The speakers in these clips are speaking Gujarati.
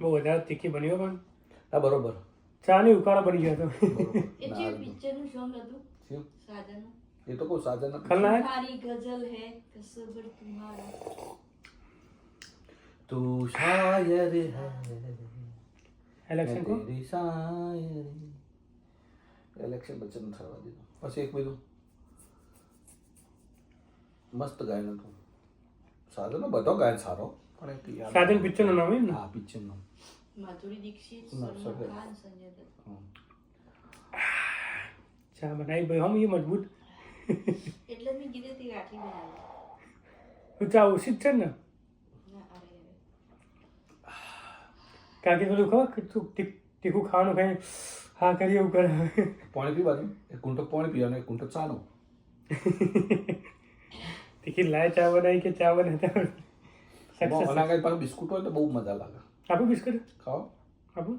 બહુ વધારે તીખી બની હો પણ હા બરોબર ચા ની ઉકાળો બની ગયો હતો એ જે પિક્ચરનું સોંગ હતું શું? સાધન એ તો કોઈ સાધન નથી. ખલનાયક तुम्हारी गजल है कसबर तुम्हारा તું શાયર હૈ ઇલેક્શન કો તેરી શાયરી ઇલેક્શન બચ્ચન થવા દીધું પછી એક બીજું મસ્ત ગાયન હતું સાધનો બધો ગાયન સારો પણ એક યાદ સાધન પિક્ચર નું નામ એમ ને હા પિક્ચરનું ચા બનાવી ભાઈ હમ એ મજબૂત એટલે મેં કીધું તે બનાવી ચા ઓછી જ છે ને કારણ કે પેલું ખબર તીખું ખાવાનું કઈ હા કરી એવું કરે પાણી પીવાનું એક કુંટો પાણી પીવાનું એક કુંટો ચાનો તીખી લાય ચા બનાવી કે ચા બનાવતા બિસ્કુટ હોય તો બહુ મજા લાગે આપું બિસ્કિટ ખાઓ. આપું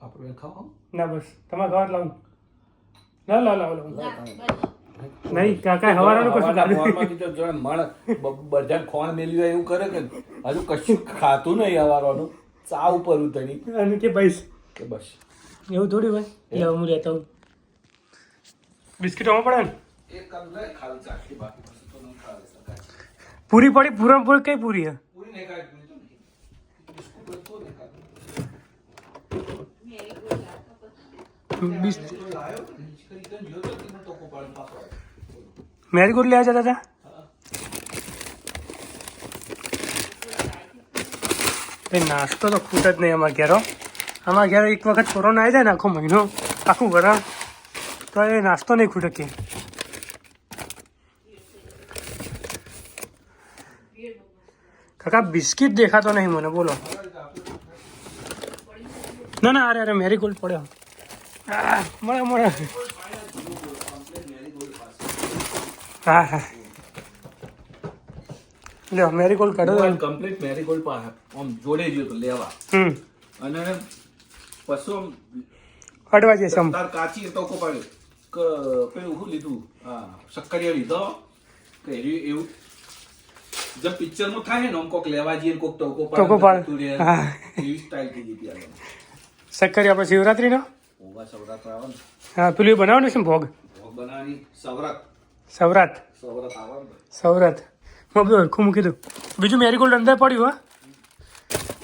આપણે ખાઓ ના બસ. તમારે ખાવા લાવું ના લા લાવ. લાવ નહીં કાકા હવારાનું કશું પોરમાંથી તો જાણે મણ બ- ખોણ મેલી હોય એવું કરે કે હજુ કશું ખાતું નહીં હવારવાનું ચા ઉપર ઉતરી. અને કે બસ. કે બસ. એવું થોડી હોય? એટલે હું રહેતો હું બિસ્કિટ આમાં પડે ને? એક લે ખાલી ચાખી બાકી પછી તો નહીં ખાવે પૂરી પડી પૂરણપૂરી કઈ પૂરી હે? પૂરી નહીં ખાય પૂરી તો નહીં બિસ્કુટ હોય તો નહીં ખાતું. મેરી ગોલ્ડ લાવતા પછી બિસ મેં તો લાયો ને, હિચકી કરીને જોયો તો તેમાં ટોકો પાડીને પાછો આવ્યો. મેરીગોલ્ડ લેવા જતા હતા એ નાસ્તો તો ખૂટ જ નહીં અમારા ઘેરો અમારા ઘેર એક વખત કોરોના આવી જાય ને આખો મહિનો આખું વરણ તો એ નાસ્તો નહીં ખૂટે કે કાકા બિસ્કિટ દેખાતો નહીં મને બોલો ના ના અરે અરે મેરીગોલ્ડ પડ્યો આ, મળે મળે. હા હા. લ્યો મેરીગોલ્ડ કાઢો. હું કમ્પ્લીટ મેરીગોલ્ડ પાસે આમ જોડે જો તો લેવા. હમ. અને આમ અડવા જશે આમ. તાર કાચી તો કો પાડે કે પેલું શું લીધું? હા શક્કરિયા લીધો. કે એવી- જે નું થાય ને આમ કોક લેવા જઈએ ને કોક ટોકો ટોકો પાડે. રહે. હા. એવી સ્ટાઇલ થઈ ગઈ હતી પછી શિવરાત્રી શિવરાત્રીનો? ઓવા સવરાત આવે હા પેલું બનાવવાનું છે ભોગ? ભોગ બનાવવાની સવરાત. સવરાત. સવરાત આવે ને સવરાત. હું બધું હરખું મૂકી દઉં. બીજું મેરીગોલ્ડ અંદર પડ્યું હા.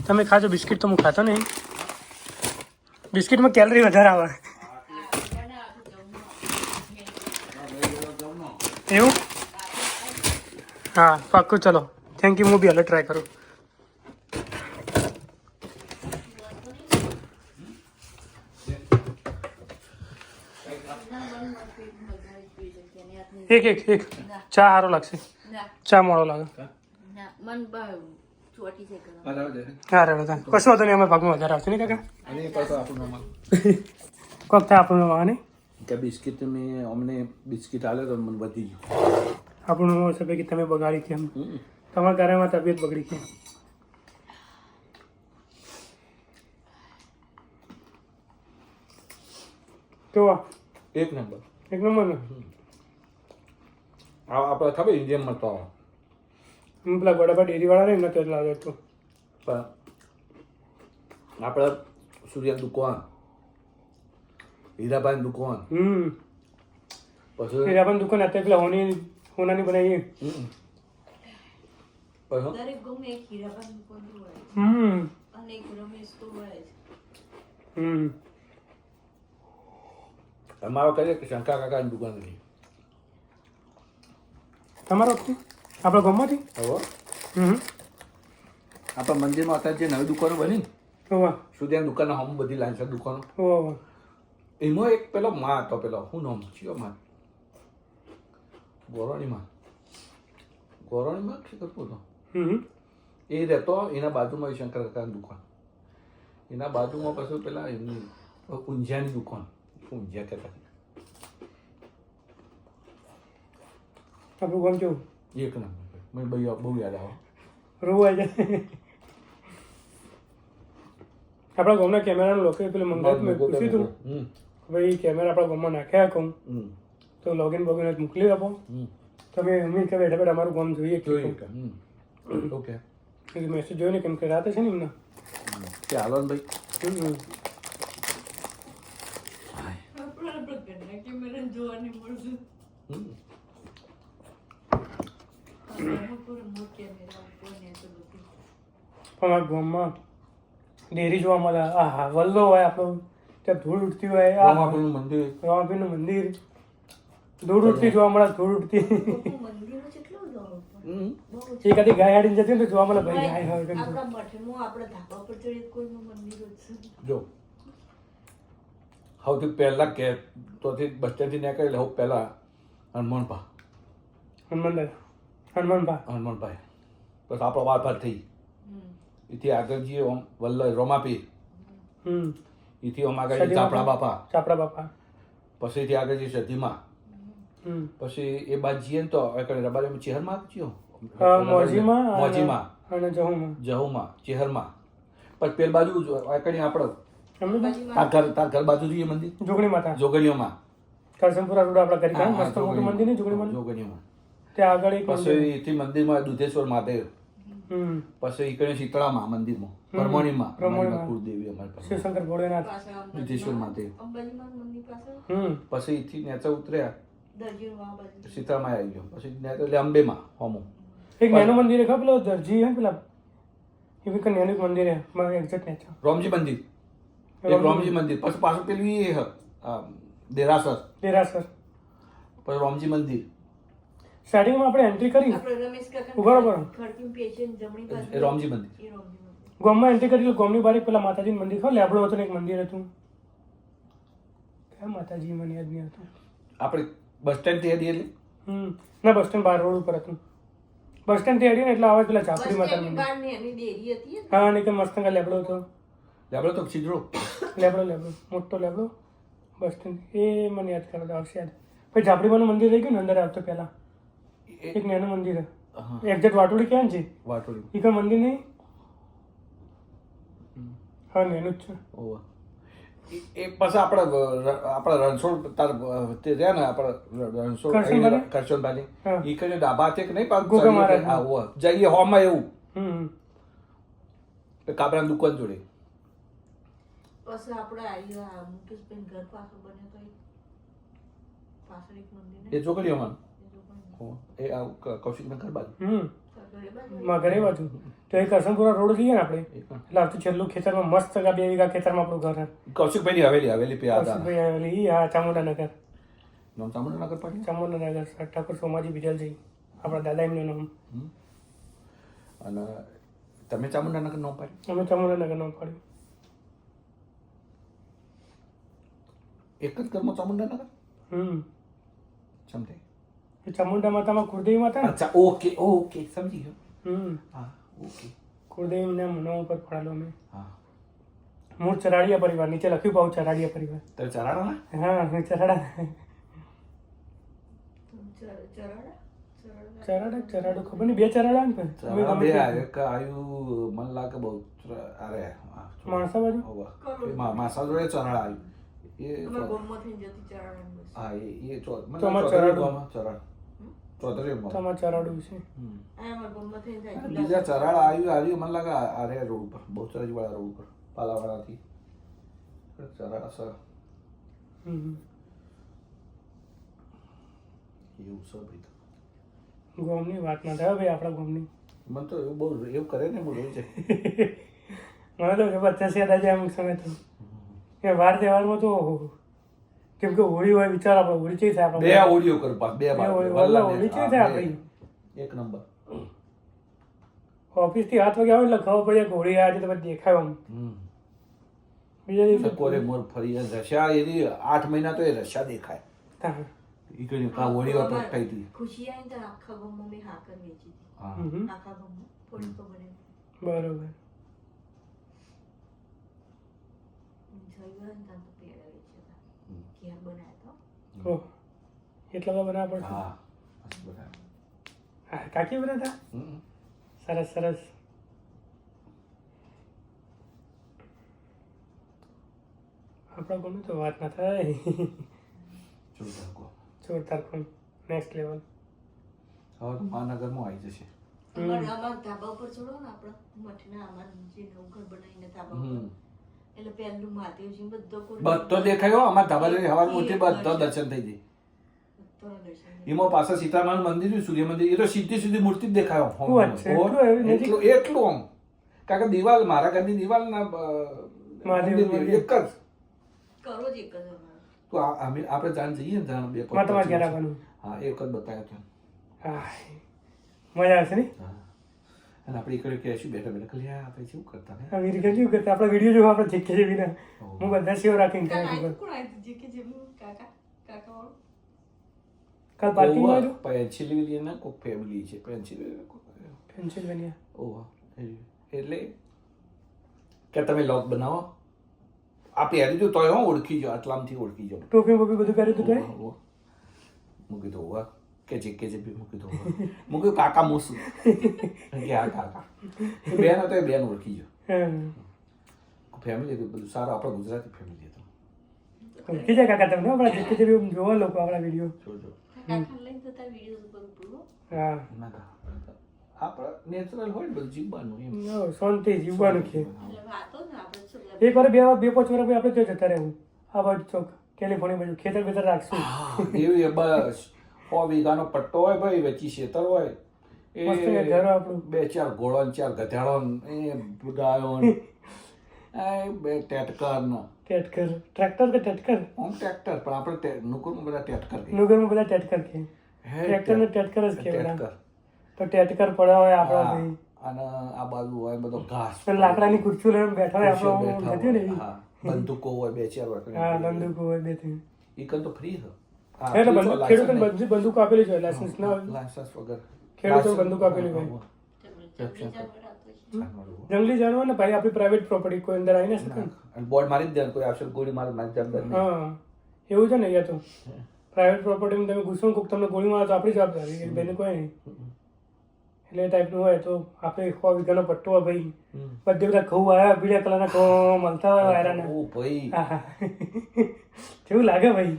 તમે ખાજો બિસ્કિટ તો હું ખાતો નહીં. બિસ્કિટમાં કેલરી વધારે આવે. એવું? હા પાક્કું ચલો. થેન્ક યુ હું બી હાલો ટ્રાય કરું. એક એક એક ચા સારો લાગશે ચા મોડો લાગે છે કશું વાંધો નહીં અમારા ભાગમાં વધારે આવશે નહીં કાકા કોક થાય આપણું આવે કે બિસ્કિટ મેં અમને બિસ્કિટ આલે તો મને વધી ગયું આપણું છે કે તમે બગાડી કેમ હમ. તમારા ઘરેમાં તબિયત બગડી કેમ તો આ એક નંબર એક નંબર ને આપણે ખબર ઇન્ડિયનમાં મળતો આવે. હું પેલા વડાપા ડેરીવાળા ને એમને જ લાગે તો. પણ આપણે સૂર્ય દુકાન હીરાબાઈ દુકાન. હમ. પછી? હીરાબાઈ દુકાન અત્યારે પેલા હોની હોનાની. પછી દરેક ગામમાં એક હીરાબાઈ દુકાન હોય. હમ. અને એક રમેશ તો હોય હમ. અમારો કહીએ કે શંકા કાકાની દુકાન હતી તમારો આપણા ગામમાંથી? હવે હમ. આપણા મંદિરમાં અત્યારે જે નવી દુકાનો બની હોવા સૂર્યની દુકાન હમ બધી લાઈન છે દુકાનો? હોવા એમાં એક પેલો માં હતો પેલો શું નામ? ચિયો માં. ગોરણી માં ગોરણી માં શું કરતો હતો? એ રહેતો એના બાજુમાં શંકર કાકાની દુકાન. એના બાજુમાં પછી પેલા એમની ઊંઝાની દુકાન. ઊંઝા કહેતા? આપણું ગામ કેવું એક નંબર મને બહુ બહુ યાદ આવે રોવું આવી જાય આપણા ગામના કેમેરાનું લોકો પેલું મંગાવ્યું મેં પૂછ્યું હતું ભાઈ કેમેરા આપણા ગામમાં નાખ્યા કહું તો લોગિન બોગિન મોકલી આપો તમે અમે કે બેઠા બેઠા અમારું ગામ જોઈએ કે ઓકે મેસેજ જોયો ને કેમ કે રાતે છે ને એમના કે હાલો ભાઈ હમ. આપણે આપણે ઘરના કેમેરા જોવાની મળશે હમ. આમાં પૂરો મોટ કેમેરા ઉપર ને તો બધું પણ અમારા ગામમાં ડેરી જોવા મળે. આ હા વલ્લો હોય આપણો. ત્યાં ધૂળ ઉડતી હોય. આ રામાપીરનું મંદિર. રામાપીરનું મંદિર. ધૂળ ઉડતી જોવા મળે ધૂળ ઉડતી. મંદિરો કેટલું જવું હમ. એ કદી ગાય હાડીને જતી ને તો જોવા મળે ભાઈ ગાય હોય. આપણા ધાબા પર કોઈનું મંદિર જો સૌથી પહેલાં કે તોથી બસ સ્ટેન્ડથી નીકળેલા હું પહેલાં હનુમાનભા. હનુમાન હનુમાનભા. હનુમાનભાઈ. બસ આપણો વાત વાત થઈ. આગળ જઈએ ઓમ વલ્લભ રોમાપી. હમ. એથી ઓમ આગળ ચાપડા બાપા. ચાપડા બાપા. પછી એથી આગળ જઈએ સદીમાં હમ. પછી એ બાદ જઈએ ને તો એકડે રબારે ચેહરમાં માં અ, મોજીમાં અને- મોજીમાં. અને જહુમાં. જહુમાં ચેહરમાં. પછી પેલ બાજુ એકડી આપડો એમનું બાજુમાં તાર ઘર તાર ઘર બાજુ જોઈએ મંદિર? જોગણી માતા જોગણીઓમાં. કરસનપુરા રોડ આપણા કરી હા, મસ્ત મોટું જોગણીમાં. મંદિર ને જોગણીમાં જોગણીમાં ત્યાં આગળ એક મંદિર. પછી એથી મંદિરમાં દુધેશ્વર મહાદેવ. પછી ઈકડે શીતળામાં મંદિરમાં પરમણીમાં પરમણીમાં. કુળદેવી અમારી પાસે. શિવશંકર ભોળેનાથ. સિદ્ધેશ્વર મહાદેવ. પછી એથી નેચા ઉતર્યા. સીતામાં આવી ગયો. પછી નેચા એટલે અંબેમાં હોમો. એક નાનું મંદિર ખબર પેલો દરજી હે પેલા? એ બી કંઈ નાનું એક મંદિર હે મારે એક્ઝેક્ટ નહીં રોમજી મંદિર. એક રોમજી મંદિર. પછી પાછું પેલું એ દેરાસર. દેરાસર. પછી રોમજી મંદિર. સ્ટાર્ટિંગમાં આપણે એન્ટ્રી કરી બરોબર રોમજી મંદિર. ગોમમાં રોમજી મંદિર. ગામમાં એન્ટ્રી કરી ગોમની બારી પેલા માતાજીનું મંદિર ખબર? લેબડો હતો એક મંદિર હતું. કયા માતાજી મને યાદ નહીં હતું આપણે બસ સ્ટેન્ડથી હતી એટલે હમ. ના બસ સ્ટેન્ડ બાર રોડ ઉપર હતું. બસ સ્ટેન્ડથી ને એટલે આવે પેલા ચાપડી માતા મંદિર હતી હા ને. કે મસ્ત અંગા લેબડો હતો. લેબડો તો છીજડો લેબડો લેબડો. મોટો લેબડો. Bus stand. એ મને યાદ કરો આવશે યાદ. પછી ઝાપડીમાંનું મંદિર રહી ગયું ને અંદર આવતો પહેલા. એક નાનું મંદિર. હે. એક્ઝેક્ટ વાટોડી ક્યાં છે? વાટોડી. કઈ મંદિર નહીં? હા નાનું જ છે. ઓવા. એ- એ પછી આપણે આપણા રણછોડ તાર તે રહ્યા ને આપણા રણછોડ કરશનભાઈ? એ કઈ ડાબા છે કે નહીં મહારાજ. હા, જઈએ હોમાં એવું કાબરાની દુકાન જોડે. પછી આપણે આવી મુકેશભાઈ ઘર પાસે બને તો પાછળ એક મંદિર એ લોકોને ઓવા. એ આ ક- કૌશિકના ઘર બાજુ? હમ. ઘરે બાજુ માં ઘરે બાજુ. તો એ કરશનપુરા રોડ જઈએ ને આપણે. એટલે આવતું છેલ્લું ખેતરમાં મસ્ત અંગા બે વીઘા ખેતરમાં આપણું ઘર કૌશિકભાઈ કૌશિકભાઈની હવેલી હવેલી પે હતા કૌશિકભાઈ આવેલી ઈ હા ચામુંડાનગર. નામ ચામુંડા નગર પાડી ચામુંડાનગર ઠાકોર સોમાજી બિજલજી આપણા દાદા એમનું નામ. અને તમે ચામુંડા નગર નામ પાડ્યું? અમે ચામુંડાનગર નામ પાડ્યું. એક જ ઘરમાં ચામુંડા નગર હમ. સમજે એ ચામુંડા માતામાં કુળદેવી માતા અચ્છા ઓકે ઓકે સમજી ગયો. હમ. હા ઓકે. કુળદેવીના નામ ઉપર પડાલો મેં. હા. મૂળ ચરાડિયા પરિવાર નીચે લખ્યું પાઉં ચરાડિયા પરિવાર. તો ચરાડો હા હું ચરાડા ચર- ચરાડા ચરાડા ખબર નહીં બે ચરાડા ને પણ. બે. એક આયુ મન લાગે બહુ અરે માણસા બાજુ માસા જોડે ચરાડા આવ્યું એ અમે ગોમમાંથી જતી ચરાડાની હા એ એ ચો- મને તો આમાં ચોતરી ચરાડું. તમારે છે. બીજા ચરાડ આવ્યું આવ્યું મને લાગે આ- આ રોડ ઉપર બહુચરાજી વાળા રોડ ઉપર પાલાવાળાથી ચરાડ અસર એવું છે ભાઈ ગોમની વાત ના થાય ભાઈ આપણા ગોમની. મને તો એવું બહુ એવું કરે ને હું છે મને તો ખબર થશે યાદ અમુક સમય તો. એ વાર તહેવારમાં તો કેમ કે હોળી હોય વિચાર આપણે હોળી ચેવી થાય આપણે બે હોળીઓ કર બે બે વાર. હોળી હોળી ચેવી થાય. આપણી? એક નંબર. ઓફિસથી હાથ વાગે આવે એટલે ખબર પડે કે હોળી આજે તો પછી દેખાય આમ. બીજા દિવસે કોરે મોર ફરી રશિયા એની આઠ મહિના તો એ રશિયા દેખાય. ઈ કઈ કા હોળીઓ પ્રગટાઈ હતી ખુશી આવી તો આખા ગામમાં મેં હાકર વેચી હતી હા. આખા ગામમાં પોલીસ તો બને બરોબર. ને ત્યાં તો પેડા વેચ્યા હમ. હતા ઘેર બનાવ્યા ઓહ એટલા બધા બનાવવા પડશે હા હા કાકી બધા સરસ સરસ. આપણા ગમે તો વાત ના થાય. જોરદાર કોણ? નેક્સ્ટ લેવલ હવે તો મહાનગરમાં આવી જશે. અમારે અમારા ધાબા ઉપર ચડો ને આપણે મઠના અમારા જે નવું ઘર બનાવીને ધાબા ઉપર. એટલે પહેલું મહાદેવજી બધો બધો દેખાયો અમારા ધાબાલી હવાર ઉઠી બધો દર્શન. થઈ ગઈ એમાં પાછા સીતારામન મંદિર છે, સૂર્ય મંદિર એ તો સીધી સીધી મૂર્તિ જ દેખાયો? એટલું એટલું આમ. કારણ કે દિવાલ મારા ઘરની દિવાલ ના. એક જ. કરો જ એક જ તો આ- અમે આપણે જાણ જઈએ ને જાણ બે હા એક જ બતાવ્યો હતો હા મજા આવશે ને? હા. અને આપણે એકડે કહેશું બેઠા બેઠા આ આપણે શું કરતા ને? આ વીડિયો શું કરતા? આપણે વીડિયો જોવા આપણે જીકે જેવી ને હું બધા સેવ રાખીને કાકા કોણ આવી જે જેવી કાકા? કાકા કાલ પાર્કિંગમાં આવ્યું પેન્સિલવેનિયા કોક ફેમિલી છે પેન્સિલવેનિયા પેન્સિલ્વેનિયા ઓહો એટલે કે તમે લોક બનાવો. આ પહેરી જો તોય હું ઓળખી જાઓ આટલામથી ઓળખી જાઓ. ટોપી બોપી બધું કર્યું હતું તોય? ઓહો, ઓહો. મૂકી દો હોવા કે જે કે બી મૂકી દો. મૂકી કાકા મોસુ. કે આ કાકા. બેન હતો એ બેન ઓળખી ગયો. હા. ફેમિલી હતું બધું સારું આપણે ગુજરાતી ફેમિલી હતું. ઓળખી જાય કાકા તમને આપણા જીકે જેવી જોવા લોકો આપણા વીડિયો જોજો હા. આપણે નેચરલ હોય ને બધું જીવવાનું એમ. શાંતિ જીવવાનું છે એટલે વાતો ને આપણે શું બધા એક વાર બે બે પાંચ વાર પછી આપણે ત્યાં જતા રહેવું. આ બાજુ ચોક કેલિફોર્નિયા બાજુ. ખેતર બેતર રાખશું. એવું એવી બસ. સો વીઘાનો પટ્ટો હોય ભાઈ વચ્ચે ખેતર હોય. એ ઘર આપણું. બે ચાર ઘોડો ને ચાર ગધેડો ને એ ગાયો ને. બે ટેટકર નો. ટેટકર. ટ્રેક્ટર કે ટેટકર? હું ટ્રેક્ટર પણ આપણે નુકરમાં બધા ટેટકર. નુગરમાં બધા ટેટકર કે ટ્રેક્ટર ને ટેટકર જ કે ટેટકર. તો ટેટકર પડ્યા હોય આપણા ભાઈ. અને આ બાજુ હોય બધો ઘાસ લાકડાની ખુરશીઓ લઈને બેઠા હોય આપણો બેઠા ને હોય. બંદૂકો હોય બે ચાર હોય હા બંદૂકો હોય બે ત્રણ. એ તો ફ્રી છે. હા, બંદૂક ખેડૂતોને બધી બંદૂક આપેલી છે લાયસન્સ ના લાયસન્સ વગર. ખેડૂતો બંદૂક આપેલી હોય. જંગલી જાનવર ને ભાઈ આપણી પ્રાઇવેટ પ્રોપર્ટી કોઈ અંદર આવી ના શકે અને બોર્ડ મારી દે કોઈ આવશે ગોળી મારે મારી જવાબદાર હા એવું છે ને અહીંયા તો. પ્રાઇવેટ પ્રોપર્ટીમાં તમે ઘૂસો કોક તમને ગોળી મારો તો આપણી જવાબદારી એ બેને કોઈ નહીં. એટલે ટાઈપનું હોય તો આપણે સો વીઘાનો પટ્ટો હોય ભાઈ. બધે બધા ઘઉં આવ્યા પીળા કલરના ઘઉં મળતા હોય વાયરાના ઓ ભાઈ. કેવું લાગે ભાઈ?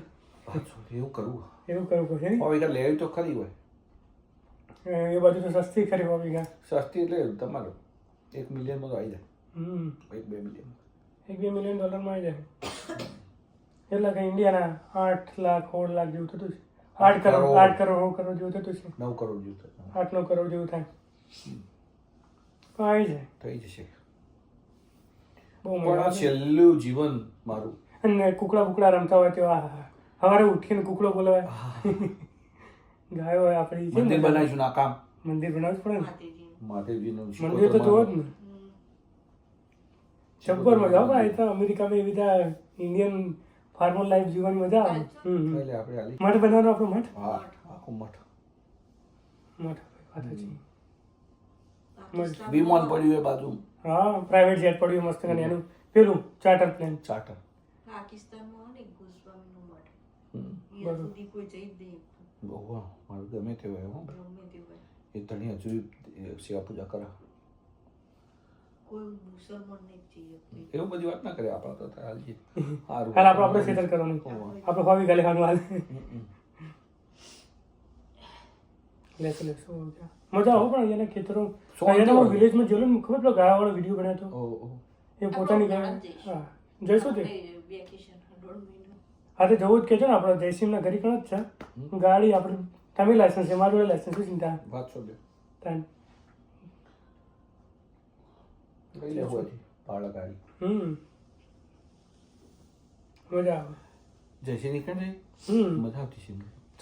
એવું કરવું એવું કરવું પડશે હવે લેવી તો ખરી હોય એ બાજુ તો સસ્તી ખરી સો સસ્તી એટલે તમારું એક મિલિયનમાં તો આવી જાય એક બે મિલિયન એક બે મિલિયન ડોલરમાં આવી જાય એટલે કે ઇન્ડિયાના આઠ લાખ સોળ લાખ જેવું થતું છે આઠ કરોડ. આઠ કરોડ નવ કરોડ જેવું થતું છે નવ કરોડ જેવું થતું આઠ નવ કરોડ જેવું થાય પણ આવી જાય થઈ જશે બહુ. છેલ્લું જીવન મારું અને કુકડા કુકડા રમતા હોય તો આ સવારે ઉઠીને કુકડો બોલાવે. ગાયો હોય આપણી છે મંદિર બનાવીશું ના કામ? મંદિર બનાવવું પડે ને? મહાદેવજીનું મંદિર તો જોવો જ ને. મજા આવે ભાઈ તો અમેરિકામાં એવી રીતે ઇન્ડિયન ફાર્મર લાઈફ જીવવાની મજા આવે. એટલે આપણે મઠ બનાવવાનો આપણો મઠ? હા આખું મઠ. મઠ વાત વિમાન પડ્યું એ બાજુ હા પ્રાઇવેટ જેટ પડ્યું મસ્ત કરીને એનું પેલું ચાર્ટર પ્લેન ચાર્ટર પાકિસ્તાનમાં ને ગોસ્વામીનું મઠ અહીંયા સુધી કોઈ જઈ જ નહીં. બહુ મારું ગમે તે હોય હો. ગમે તે હોય. એ ધણી હજુ સેવા પૂજા કરે. કોઈ મુસલમાન નહીં જઈએ એવું બધી વાત ના કરે આપણા તો હાલજી સારું. હાલ આપણે આપણે ખેતર કરવાનું. આપણે હોવી ગાલે ખાવાનું હાલ. હમ, હમ. લેશું લેશું મજા? આવે પણ અહીંયાના ખેતરો શું વિલેજમાં જોયું ને ખબર પેલો ગાયા વાળો વીડિયો બનાવ્યો હતો? ઓ, ઓ. એ પોતાની ગાય જઈશું. હા. જઈશું તે? વેકેશન દોઢ મહિનો. હા તો જવું જ કે છે ને આપણે જયસિંહના ઘરે કણ જ છે. ગાડી આપણે તમે લાયસન્સ છે મારું લાયસન્સ શું ચિંતા. વાત છો બે તાન લઈ ભાડા ગાડી. હમ. મજા આવે. જયસિંહ નીકળે ને હમ. મજા આવતી છે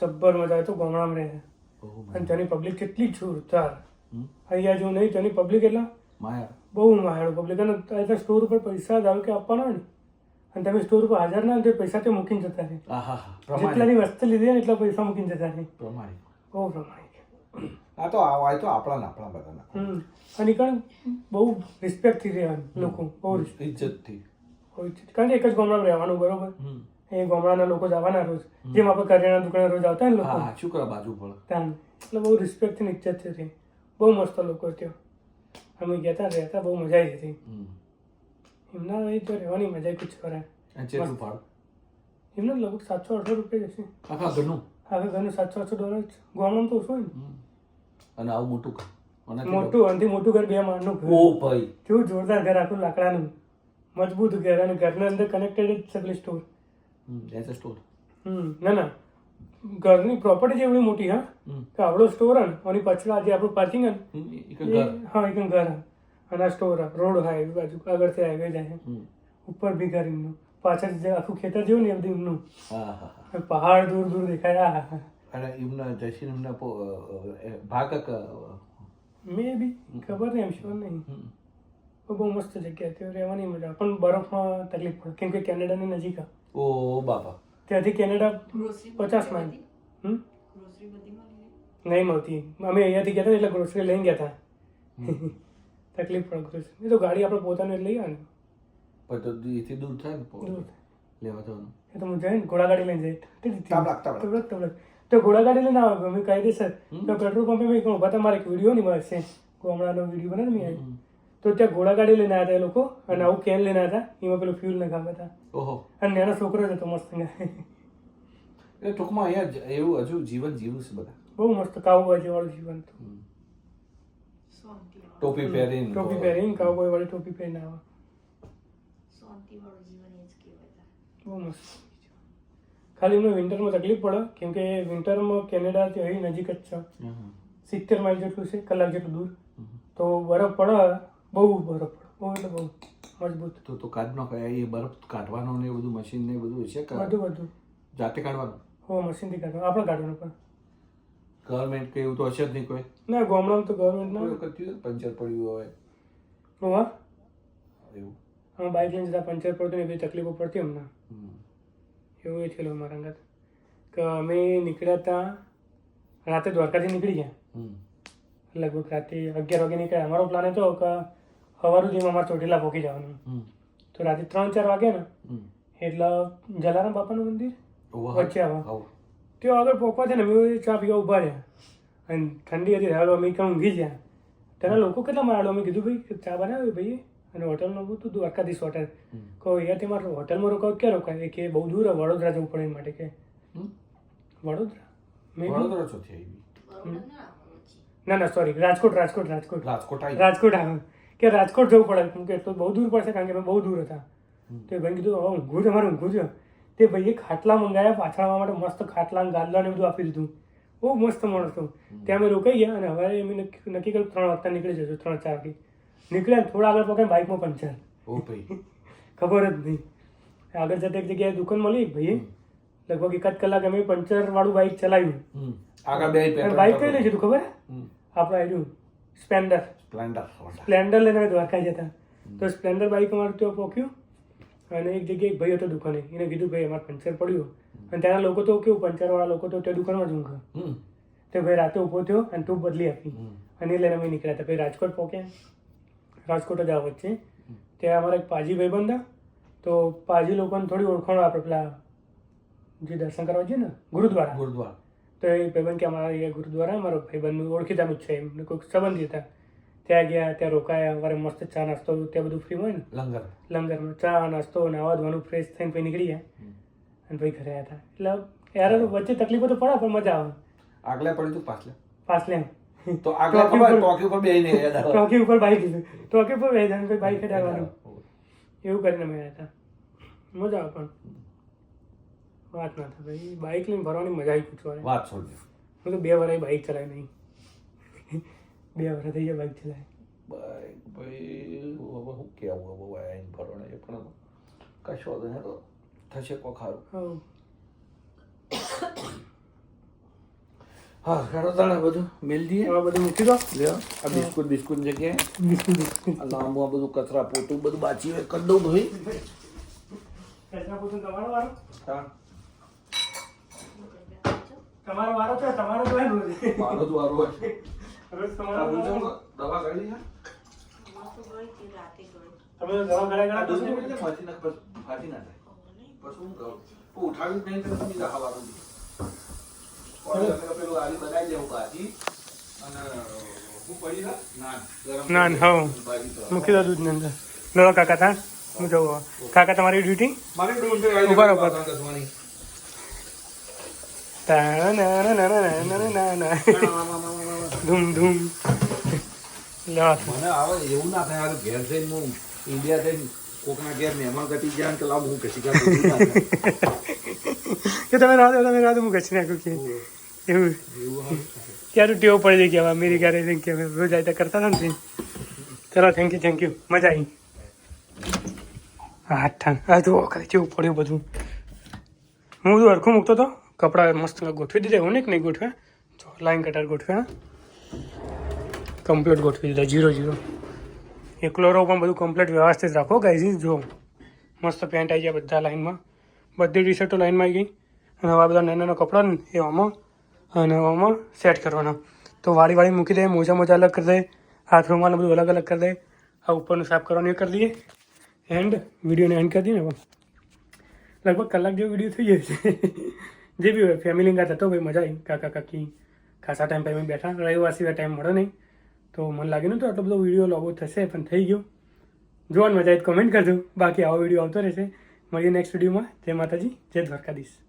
જબ્બર મજા આવે તો ગામડામાં રહે. અને તેની પબ્લિક કેટલી જોરદાર. અહીંયા જો નહીં તેની પબ્લિક એટલા માયા. બહુ માયાળું પબ્લિક અને સ્ટોર ઉપર પૈસા ધારો કે આપવાના હોય ને અને તમે સ્ટોર પર હાજર ના તો પૈસા તે મૂકીને જતા રહે? જેટલાની વસ્તુ લીધી ને એટલા પૈસા મૂકીને જતા રહે. પ્રમાણિક. બહુ પ્રમાણિક. આ તો આ તો આપણા ને આપણા બધાના. હમ. અને કારણ બહુ રિસ્પેક્ટથી રહેવાનું લોકો બહુ. ઇજ્જતથી કારણ કે એક જ ગામડામાં રહેવાનું બરોબર? એ ગામડાના લોકો જવાના રોજ. જેમ આપણે કરિયાણા દુકાને રોજ આવતા હોય ને હા લોકો. હા શું કરે બાજુ પણ ત્યાં. એટલે બહુ રિસ્પેક્ટથી ને ઇજ્જતથી રહે. બહુ મસ્ત લોકો ત્યાં. અમે ગયા હતા રહેતા બહુ મજા આવી હતી. એમના અહીં તો રહેવાની મજા કુછ કરે ચેટલું ભાડું? એમને લગભગ સાતસો આઠસો રૂપિયા જશે આખા ઘરનું? હવે ઘરનું સાતસો આઠસો ડોલર જ. ગામડામાં તો ઓછું ને. અને આવું મોટું મોટું આનાથી મોટું ઘર બે માળનું ઘર. ઓ ભાઈ. કેવું જોરદાર ઘર આખું લાકડાનું. મજબૂત ઘર અને ઘરના અંદર કનેક્ટેડ જ સગલી સ્ટોર એઝ અ સ્ટોર હમ ના ના. ઘરની પ્રોપર્ટી એવડી મોટી હા. કે આપણો સ્ટોર અને પાછળ આજે આપણું પાર્કિંગ હે એક ઘર. હા એક ઘર હે. અને આ સ્ટોર રોડ હાય એવી બાજુ આગળથી હાઈવે જાય. ઉપર ભિખારીનું એમનું. પાછળ જે આખું ખેતર જેવું ને એ બધું એમનું. હા હા હા. પહાડ દૂર દૂર દેખાય. અને એમના જશીન એમના ભાગક મે બી ખબર નહીં એમ શ્યોર નહીં. બહુ મસ્ત જગ્યા ત્યાં રહેવાની મજા. પણ બરફમાં તકલીફ પડે. કેમ કે કેનેડાની નજીક આ. ઓ બાપા. ત્યાંથી કેનેડા પચાસ માઇલ. નહીં મળતી. અમે અહીંયાથી ગયા હતા એટલે ગ્રોસરી લઈને ગયા હતા. તકલીફ પણ ગ્રોસરી એ તો ગાડી આપણે પોતાને જ લઈ આવે ને. પણ તો એથી દૂર થાય ને દૂર. લેવા જવાનું. એ તો હું જઈને ઘોડા ગાડી લઈને જાય. તબલક તબડક તો ઘોડાગાડી લઈને આવે. અમે સર તો પેટ્રોલ પંપે મેં કહું ભાઈ મારે વીડિયો નહીં મળે. છે હમણાંનો વીડિયો બનાવે મેં તો ત્યાં ઘોડાગાડી લઈને આવ્યા હતા એ લોકો. અને આવું કેન લઈને આવ્યા હતા. એમાં પેલું ફ્યુલ નખાવ્યા હતા. ઓહો. અને નાનો છોકરો જ હતો મસ્ત એટલે ટૂંકમાં અહીંયા જ એવું હજુ જીવન જીવું છે બધા. બહુ મસ્ત કાઉબોય વાળું જીવન હતું. શાંતિ ટોપી પહેરીને ટોપી પહેરીને કાઉબોય વાળી ટોપી પહેરીને આવે શાંતિ વાળું જીવન એ જ કહેવાય બહુ મસ્ત ખાલી એમને વિન્ટરમાં તકલીફ પડે કેમ કે વિન્ટરમાં કેનેડાથી અહીં નજીક જ છે સિત્તેર માઇલ જેટલું છે કલાક જેટલું દૂર તો બરફ પડે બહુ બરફ પડે બહુ એટલે બહુ મજબૂત તો તો કાઢનો કયા એ બરફ કાઢવાનો ને એ બધું મશીન ને એ બધું છે કે બધું બધું જાતે કાઢવાનું હો મશીનથી કાઢવાનું આપણે કાઢવાનું પણ ગવર્મેન્ટ કે એવું તો હશે જ નહીં કોઈ. ના ગામડામાં તો ગવર્મેન્ટ ના. કર્યું પંચર પડ્યું હોય. હું એવું. હા બાઇક લઈને જતા પંચર પડતું ને એ બધી તકલીફો પડતી હમણાં એવું એ થયેલું મારા અંગત. કે અમે નીકળ્યા હતા રાતે દ્વારકાથી નીકળી ગયા. લગભગ રાતે અગિયાર વાગે નીકળ્યા. અમારો પ્લાન હતો કે સવાર સુધીમાં અમારે ચોટીલા પહોંચી જવાનું. તો રાતે ત્રણ ચાર વાગે ને. એટલે જલારામ બાપાનું મંદિર વચ્ચે આવો. તેઓ આગળ પહોંચવા છે ને અમે ચા પીવા ઊભા રહ્યા. અને ઠંડી હતી હાલો અમે કાં ઊંઘી ગયા. ત્યારે લોકો કેટલા મારાડો અમે કીધું ભાઈ ચા બનાવ્યો ભાઈ અને હોટલનું હતું દ્વારકાધીશ હોટલ. હમ. કહો અહીંયાથી મારે હોટલમાં રોકાવ ક્યાં રોકાય? કે બહુ દૂર છે, વડોદરા જવું પડે એ માટે. કે વડોદરા? મેં વડોદરા ચોથી આવી. ના ના ના સોરી રાજકોટ રાજકોટ રાજકોટ. રાજકોટ આવી. રાજકોટ આવે. કે રાજકોટ જવું પડે. કેમ કે એટલું બહુ દૂર પડશે કારણ કે અમે બહુ દૂર હતા. તો એ ભાઈ કીધું હવે ઊંઘું તમારે મારે ઊંઘું છે. તે ભાઈએ ખાટલા મંગાવ્યા પાછળ આવવા માટે મસ્ત ખાટલા ગાદલા ને બધું આપી દીધું. બહુ મસ્ત માણસ હતો. ત્યાં અમે રોકાઈ ગયા અને હવે અમે નક્કી કર્યું ત્રણ વાગતા નીકળી જશું ત્રણ ચારથી નીકળ્યા થોડા આગળ પકડીને બાઇકમાં પંચર. ભાઈ. ખબર જ નહીં. આગળ જતા એક જગ્યાએ દુકાન મળી ભાઈ ભાઈએ. લગભગ એકાદ કલાક અમે પંચર વાળું બાઇક ચલાવ્યું. આગળ બે બાઇક કઈ લઈશું તું ખબર? આપણે આવ્યું સ્પેન્ડર સ્પ્લેન્ડર. સ્પ્લેન્ડર લઈને દ્વારકા જતા તો સ્પ્લેન્ડર બાઇક અમારું ત્યાં પહોંચ્યું અને એક જગ્યાએ એક ભાઈ હતો દુકાને એને કીધું ભાઈ અમારે પંચર પડ્યું. અને ત્યાંના લોકો તો કેવું પંચરવાળા લોકો તો ત્યાં દુકાનમાં જ ઊંઘે. તે તો ભાઈ રાતે ઊભો થયો અને તું બદલી આપી. અને લઈને અમે નીકળ્યા હતા. ભાઈ રાજકોટ પહોંચ્યા. રાજકોટ જ આ વચ્ચે. ત્યાં અમારા એક પાજી ભાઈબંધ હતા. તો પાજી લોકોને થોડી ઓળખાણ આપણે પેલા જે દર્શન કરવા જઈએ ને ગુરુદ્વારા. ગુરુદ્વારા. તો એ ભાઈબંધ કે અમારા એ ગુરુદ્વારા અમારો ભાઈબંધ ઓળખીતાનું જ છે. એમને કોઈક સંબંધી હતા. ત્યાં ગયા ત્યાં રોકાયા અમારે મસ્ત ચા નાસ્તો ત્યાં બધું ફ્રી હોય ને? લંગર. લંગરમાં ચા નાસ્તો નાવા ધોવાનું ફ્રેશ થઈને પછી નીકળી ગયા અને પછી ઘરે આવ્યા હતા. એટલે યાર વચ્ચે તકલીફો તો પડે પણ મજા આવે. આગલે પડ્યું તું પાછલે. પાછલે તો આગળ ખબર ઉપર- ટોકી ઉપર બેહીને યાદ ટોકી ઉપર બાઈક ટોકી ઉપર બે જણ પછી બાઈક ચડાવવાનું એવું કરીને અમે આવ્યા હતા. મજા આવે પણ. વાત ના થાય. ભાઈ બાઈક લઈને ફરવાની મજા આવી પૂછવાની. વાત છોડ હું તો બે વાર બાઈક ચલાવી નહીં બે વર્ષ થઈ ગયા બાઇક ચલાય ભાઈ ભાઈ હવે શું કહેવું હવે આઈને ભરણે એ પણ કશો તો તો થશે કો ખારું હા ખેડો તાણે બધું મેલ દઈએ. હવે બધું મૂકી દો. લ્યો આ બિસ્કુટ બિસ્કુટ જગ્યાએ. Biscuit biscuit. આ લાંબુ આ બધું કચરા પોતું બધું બાચી હોય કરી દઉં ભાઈ. કચરા પોતું તમારો વારો? હા. તમારો વારો છે તમારો તો વારો હોય. રસ તમારો દવા મૂકી દો દૂધની અંદર. લો કાકા તા. હું જવું કાકા તમારી ડ્યુટી મારી ડ્યુટી ઉપર ધૂમ ધૂમ મને આવે એવું ના થાય ઘેર જઈને હું ઇન્ડિયા જઈને કોકના ઘેર મહેમાન ગતિ ગયા કે લાવ હું કશી કાંઈ બધું ના થાય. કે તમે રાહ તમે રાહ હું ઘસી નાખ્યું કે એવું ક્યારે પડી જાય કે અમેરિકા રહી કે કરતા હતા ચલો થેન્ક યુ થેન્ક યુ મજા આવી હા હા વખત કેવું પડ્યું બધું હું હરખું મૂકતો હતો કપડાં મસ્ત ગોઠવી દીધા, એવું નહીં ગોઠવ્યા? જો લાઈન કટર ગોઠવ્યા. કમ્પ્લીટ ગોઠવી દીધા જીરો જીરો એકલો રહો પણ બધું કમ્પ્લીટ વ્યવસ્થિત રાખો ગાઈઝી જો. મસ્ત પેન્ટ આવી ગયા બધા લાઈનમાં બધી ટી શર્ટો લાઈનમાં આવી ગઈ. અને હવે બધા નાના નાના કપડાં ને એ અને આમાં સેટ કરવાના. તો વાળી વાળી મૂકી દે, મોજા મોજા અલગ કરી દે, હાથ રૂમાલ બધું અલગ અલગ કરી દે. આ ઉપરનું સાફ કરવાનું એ કરી દઈએ. એન્ડ વિડીયોને એન્ડ કરી દઈએ ને લગભગ કલાક જેવો વીડિયો થઈ જાય છે. જે બી હોય ફેમિલી કાંઈ થતો ભાઈ મજા આવી. કાકા, કાકી, ખાસા ટાઈમ પછી બેઠા. રવિવાર સિવાય ટાઈમ મળે નહીં. તો મને લાગ્યું નહોતું આટલો બધો વીડિયો લાગુ થશે, પણ થઈ ગયો. જોવાની મજા આવી કમેન્ટ કરજો. બાકી આવો વીડિયો આવતો રહેશે. મળીએ નેક્સ્ટ વિડીયોમાં જય માતાજી, જય દ્વારકાધીશ.